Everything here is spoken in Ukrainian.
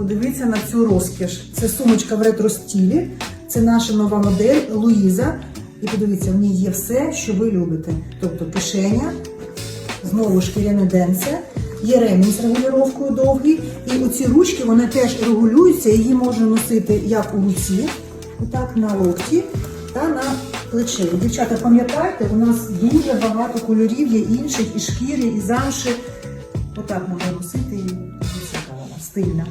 Подивіться на цю розкіш. Це сумочка в ретро-стілі. Це наша нова модель Луїза. І подивіться, в ній є все, що ви любите. Тобто кишеня, знову шкіряне денце, є ремінь з регулювання довгий. І оці ручки вони теж регулюються, її можна носити як у руці, так на локті та на плечі. Дівчата, пам'ятайте, у нас дуже багато кольорів є інших, і шкіри, і замши. Отак можна носити і вона стильна.